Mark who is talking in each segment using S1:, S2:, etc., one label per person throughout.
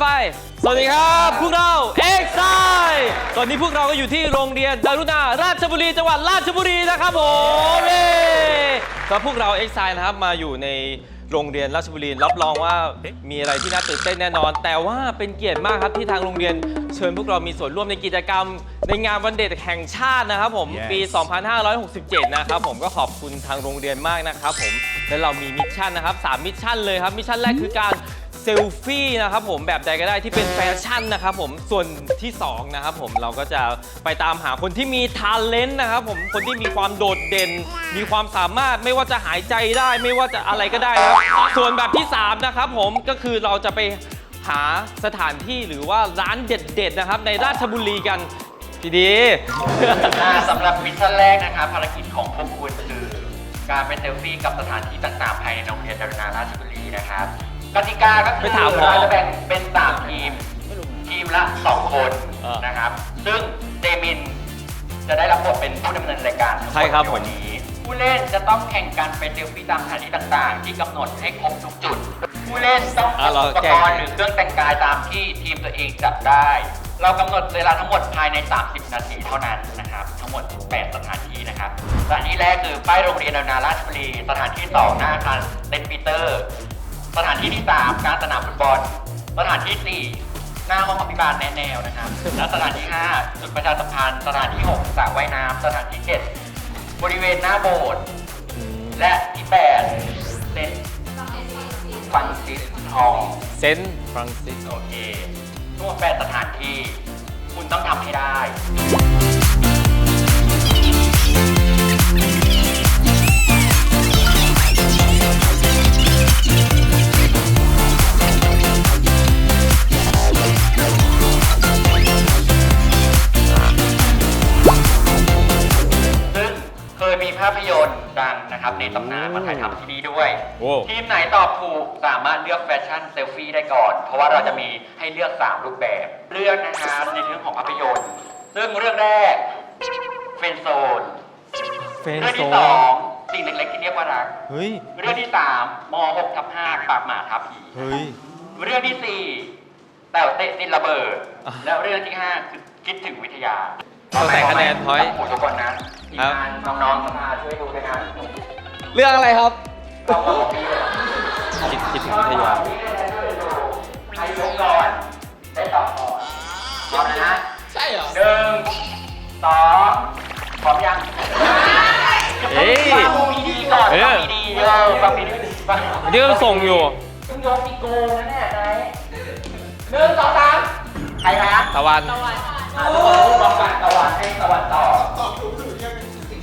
S1: ไฟ สวัสดีครับ พวกเราเอ็กไซตอนนี้พวกเราก็อยู่ที่โรงเรียนดารุณาราชบุรีจังหวัดราชบุรีนะครับผมเย้ก็พวกเราเอ็กไซนะครับมาอยู่ในโรงเรียนราชบุรีรับรองว่ามีอะไรที่น่าตื่นเต้นแน่นอน แต่ว่าเป็นเกียรติมากครับที่ทางโรงเรียนเชิญพวกเรามีส่วนร่วมในกิจกรรม ในงานวันเด็กแห่งชาตินะครับผม
S2: Yes
S1: ปี 2567 นะครับผมก็ขอบคุณทางโรงเรียนมากนะครับผมและเรามีมิชชั่นนะครับ 3 มิชชั่นเลยครับ มิชชั่นแรกคือการ เซลฟี่นะครับผมแบบใดก็ได้ที่เป็นแฟชั่นนะครับผมส่วนที่2นะครับผมเราก็จะไปตามหาคนที่มีท a เลนต์นะครับผมคนที่มีความโดดเด่น มีความสามารถไม่ว่าจะหายใจได้ไม่ว่าจะอะไรก็ได้ครับส่วนแบบที่3นะครับผมก็คือเราจะไปหาสถานที่หรือว่าร้านเด็ดๆนะครับในราชบุรีกันพี่ดี
S3: อ่าสำหรับมิชชั่นแรกนะครับภารกิจของพวกคุณคือ การไปเซลฟี่กับสถานที่ต่างๆภายในโรงเรียนดารุณาราชบุรีนะครับ กติกาก็คือ
S1: ไปถามพ่อ
S3: เราจะแบ่งเป็นสามทีม ทีมละ2คน
S1: เออ
S3: นะครับ ซึ่งเดมินจะได้รับบทเป็นผู้ดำเนินรายการทั้งหมด
S1: ใช่ครับ
S3: ในวันนี้ ผู้เล่นจะต้องแข่งกันไปเซลฟี่ตามสถานที่ต่างๆ ที่กำหนดให้ครบทุกจุด ผู้เล่นต้อง
S1: อะ
S3: เก็บ
S1: เรา
S3: อุป
S1: แก้
S3: กรณ์หรือเครื่องแต่งกายตามที่ทีมตัวเองจัดได้ เรากำหนดเวลาทั้งหมดภายใน 30 นาทีเท่านั้นนะครับ ทั้งหมด 8 สถานที่นะครับสถานที่แรกคือป้ายโรงเรียนนานาราชบุรี สถานที่ 2 หน้าอาคารเซนต์ปีเตอร์ สถานที่ที่ 3 การสนามฟุตบอล สถานที่ 4 หน้าห้องอภิบาลแนะแนวนะครับ และสถานที่ 5 จุดประชาสัมพันธ์ สถานที่ 6สระว่ายน้ำสถานที่ 7 บริเวณหน้าโบสถ์และที่8เซนต์ฟรังซิสฮอลล์
S1: เซนต์ฟรังซิส
S3: โอเคทั้งหมดแปดสถานที่ คุณต้องทำให้ได้ มีภาพยนตร์ดังนะครับในตำนานมาถ่ายทำที่นี่ด้วย
S1: โอ้
S3: ทีมไหนตอบถูกสามารถเลือกแฟชั่นเซลฟี่ได้ก่อน เพราะว่าเราจะมีให้เลือก 3 รูปแบบ เลือกนะครับในเรื่องของภาพยนตร์ ซึ่งเรื่องแรกเฟนโซน
S1: เฟน
S3: เรื่อง
S1: โซ
S3: ที่
S1: น
S3: สองสิ่งเล็กๆที่เรียกว่ารัก
S1: เฮ้ย
S3: เรื่องที่สามม6ทับ5ปากหมาทับผี
S1: เฮ้ย
S3: เรื่องที่สี่แต่วเตะตินระเบิด
S1: อะ
S3: แล้วเรื่องที่ห้าคือคิดถึงวิทยา
S1: เราใส่คะแนน point
S3: โอ้ทุกคนนะทีมงานน้องๆสภาช่วยดูด้วยนะ
S2: เรื่องอะไรครับ
S3: เราก็บอกพี่เลย
S1: คิดคิดถึงวิทยา
S3: ใครยกก่อนได้ตอบก่อนพร้อมนะ
S2: ใช่เหรอ
S3: หนึ่งสองพร้อมยัง
S1: เฮ้ย
S3: ฟังมีดีก่อน
S1: เออ
S3: ฟังมีดีเออฟังมีดีฟัง
S1: อันนี้ก็ส่งอยู่
S3: ซึ่งยกมีโกงนะเนี่ยไหนหนึ่งสองสามใครคะ
S1: ตะวัน
S3: อะทุกคนพูดพร้อมกันตะวันให้ตะวันตอบตอบถูกคือเรียกเป็นสิ่ง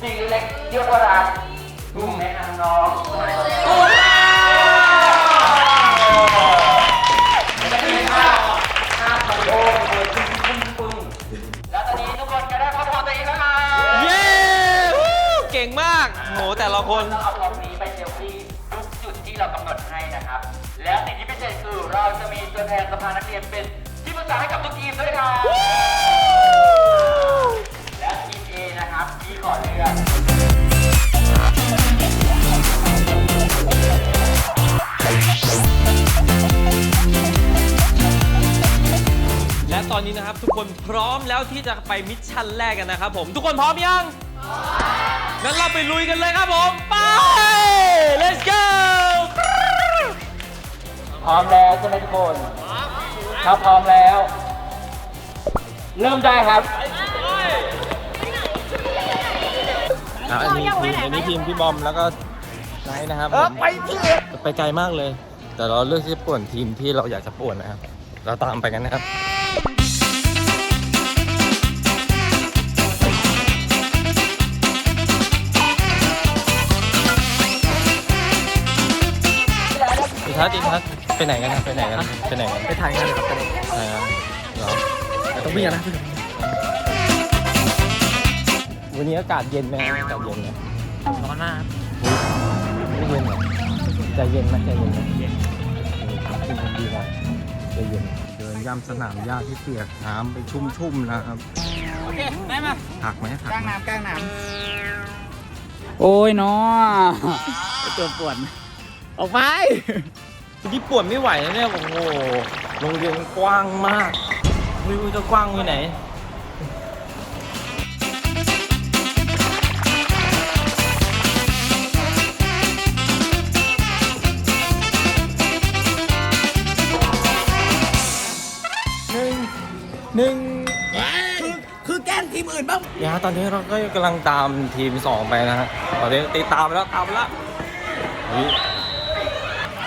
S3: สิ่งเล็กเรียกว่ารักถูกไหมคะน้องถูกจะมีภาพภาพโลโก้เลยปึ้งปึ้งปึ้งแล้วตอนนี้ทุกคนก็ได้ข้อมูลตัวเองแล้วค่ะ
S1: เย้วู้เก่งมากโหแต่ละคน
S3: เราเอาตรงนี้ไปเซลฟี่ทุกจุดที่เรากำหนดให้นะครับ แล้วสิ่งที่พิเศษคือเราจะมีตัวแทนสภานักเรียนเป็น ษาให้กับทุกทีมด้วยครับ และทีม A นะครับที่ขอเลือก
S1: และตอนนี้นะครับทุกคนพร้อมแล้วที่จะไปมิชชั่นแรกกันนะครับผมทุกคนพร้อมยังพร้อมงั้นเราไปลุยกันเลยครับผม ไป let's go
S3: พร้อมแล้วใช่ไหมทุกคน ถ้าพร้อมแล้ว เริ่มได้ครับ
S2: อะอันนี้ทีมอันนี้ทีมพี่บอมแล้วก็ไนท์นะครับผมไปที่ไปไกลมากเลย แต่เราเลือกที่จะป่วนทีมที่เราอยากจะป่วนนะครับ เราตามไปกันนะครับอิทัศน์อิทัศน์ ไปไหนกันนะไปไหนกันไปไหนกัน
S4: ไปถ่ายงานกับกัน
S2: ไปอะเหรอ
S4: ต้องวิ่งนะ
S2: วันนี้อากาศเย็นไหมอากาศเย็นไหม
S4: ร้อนมาก
S2: ไม่เย็นเหรอใจเย็นไหมใจเย็นไหมเย็นดีนะใจเย็นเดินย่ำสนามหญ้าที่เปียกน้ำไปชุ่มๆนะครับ
S4: โอเคได้มา
S2: ผักไหมผัก
S4: กลาง
S2: ไหม
S4: น้ำกลางน้ำโอ้ยเนาะตัวปวดออกไป
S2: ที่ปวดไม่ไหวแล้วเนี่ยโอ้โหโรงเรียนกว้างมากไม่รู้จะกว้างไปไหนหนึ่งหนึ่ง
S4: คือแกล้งทีมอื่นบ้าง
S2: ยาตอนนี้เราก็กำลังตามทีมสองไปนะฮะ ตอนนี้ติดตามไปแล้วตามไปแล้วเฮ้ย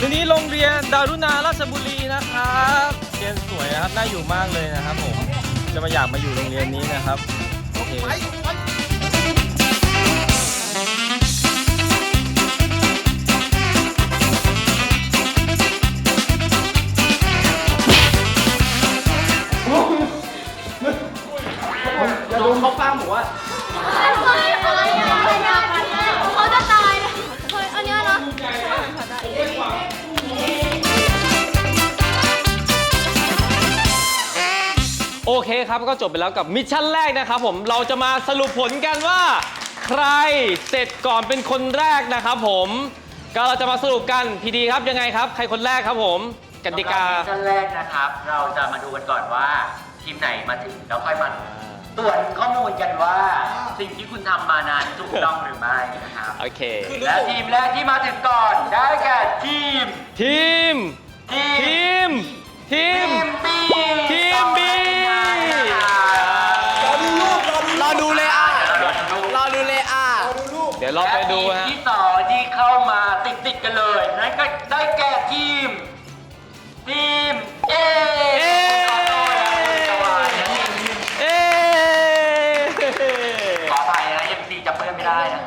S2: ทีนี้โรงเรียนดารุณาราชบุรีนะครับเรียนสวยนะครับน่าอยู่มากเลยนะครับผมจะมาอยากมาอยู่โรงเรียนนี้นะครับโอเค
S1: ก็
S5: จ
S1: บไปแล้วกับมิชชั่นแรกนะครับผมเราจะมาสรุปผลกันว่า ใครเสร็จก่อนเป็นคนแรกนะครับผมก็เราจะมาสรุปกันพีดีครับยังไงครับ ใครคนแรกครับผมกติกา
S3: สำหรับมิชชั่นแรกนะครับ เราจะมาดูกันก่อนว่าทีมไหนมาถึงแล้วค่อยมาตรวจข้อมูลกันว่าสิ่งที่คุณทำมานั้นถูกต้องหรือไม่นะครับ
S1: โอเค
S3: และทีมแรกที่มาถึงก่อนได้แก่ทีม
S1: ทีม
S3: ที
S1: ทีม ทีม
S3: บี
S1: ทีม B
S4: ดี๋ย
S1: วเราไปดู
S3: และ
S1: ฮะ
S3: ทีมที่สองที่เข้ามาติดติดๆกันเลยนั่นก็ได้แก่ทีม ทีมเอ
S1: เอ๊เอ๊
S3: ขออภัยนะเอ็มซีจำเพื่อนไม่ได้นะ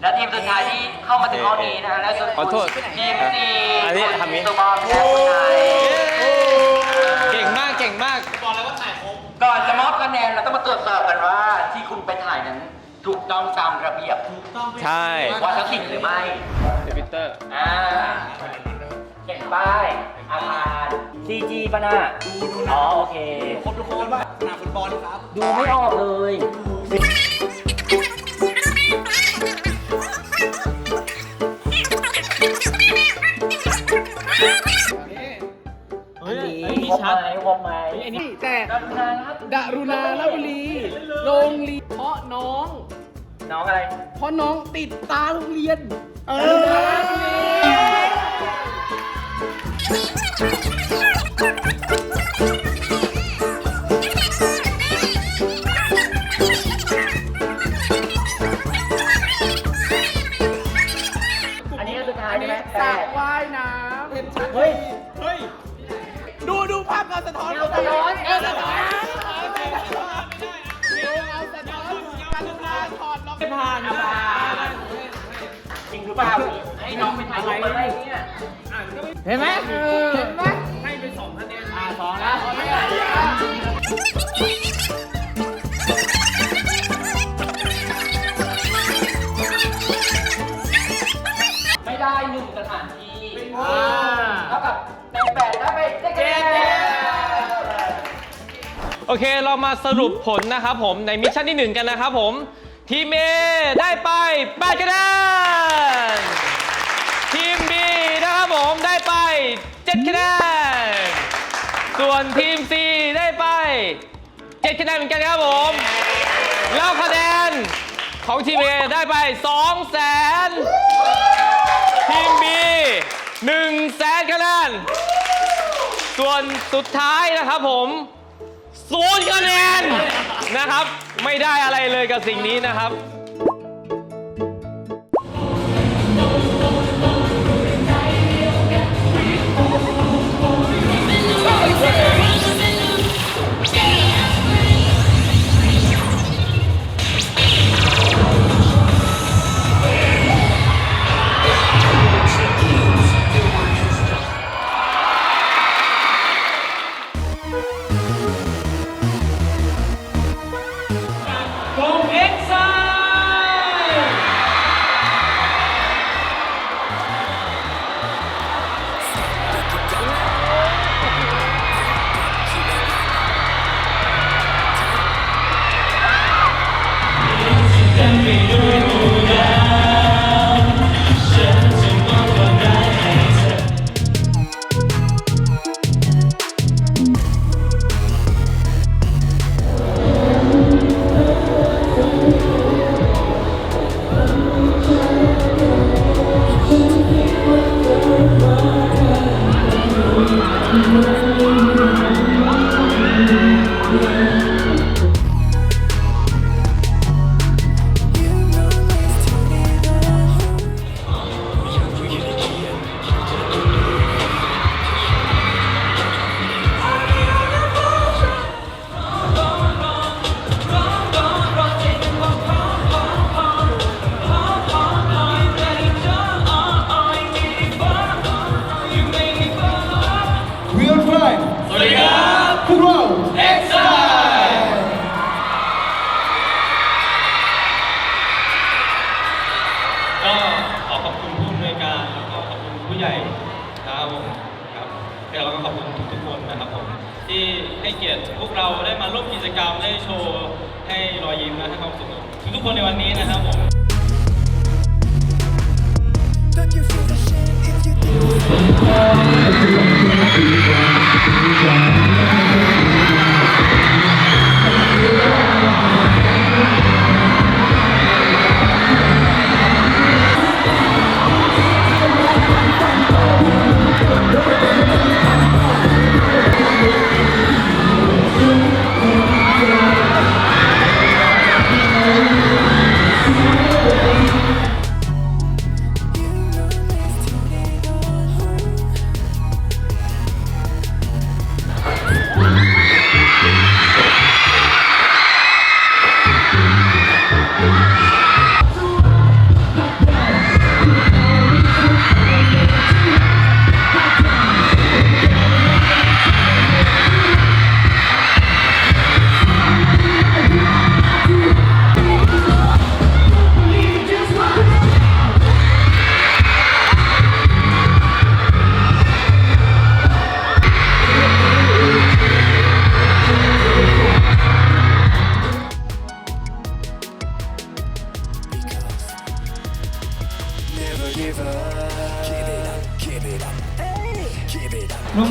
S3: และทีมสุดท้ายที่เข้ามาถึงข้อนี้นะและคือ
S1: ขอโทษ
S3: ทีมซี
S1: อันนี้ทำนี้
S3: ตัวบอลแพ้คนไหน
S1: เก่งมากเก่งมาก
S3: ก่อนจะมอบคะแนนเราต้องมาตรวจสอบกันว่าที่คุณไปถ่ายนั้น ถูกต้องตามระเบียบ
S1: ใช่
S3: วัฒนศิลป์หรือไม่
S1: ทวิตเตอร์
S3: อ่าเขียนป้าย อาคาร CG ป่ะน่ะอ๋อโอเค
S4: ครบทุกคนว่าสนามฟุตบอลครับ
S3: ดูไม่ออกเลย
S2: เฮ้ยอัน
S3: ว
S2: นี้
S3: ง
S2: ชัด
S3: ไหมวงไหม
S4: แต่
S3: ดารุณาครับ
S4: ดารุณาลบุรี โรงเรียนเพราะน้อง
S3: น้องอะไร
S4: เพราะน้องติดตาโรงเรียน เออ
S3: อันนี้ก็สุดท้ายใช่ไหม
S4: สระ
S3: แปด
S4: ว่ายน้ำเห็นชัด
S3: เฮ้ย
S4: เฮ้ย ดูดูภาพเงาสะท้อน
S3: เงาสะท้อน
S4: เงาสะท้อนาน
S3: จริงหรือเปล่าให้น้องไปถ่ายอะไรเนี่ย
S4: เห็นไหมเห็นไหมให้ไปสองคะแนนอ่าสองแล้ว
S3: ไม่ได้หนึ่งสถานที่เท่ากับแปดแปดได้ไปเจ็ด
S1: โอเค เรามาสรุปผลนะครับผมในมิชชั่นที่ 1 กันนะครับผม ทีม A ได้ไป8คะแนน ทีม B นะครับผมได้ไป7คะแนน ส่วนทีม C ได้ไป7คะแนนเหมือนกันครับผม แล้วคะแนนของทีม A ได้ไป2แสนทีม B 1แสนคะแนน ส่วนสุดท้ายนะครับผมศูนย์คะแนนนะครับ ไม่ได้อะไรเลยกับสิ่งนี้นะครับ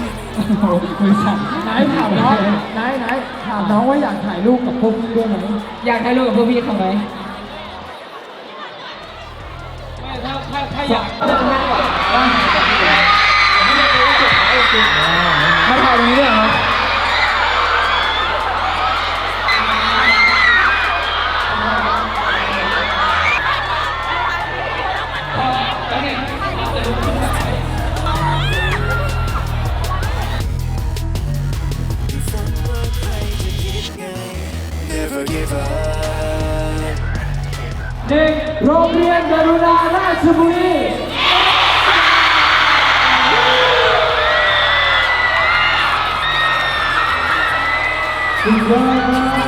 S6: it up.
S7: ไหนถามน้องไหนไหนถามน้องว่าอยากถ่ายรูปกับพวกพี่ด้วยไหมอยากถ่ายรูปกับพวกพี่เขาไหมไม่ถ้าถ้าถ้าอยาก โรงเรียนกรุณาราชบุรี
S6: Keep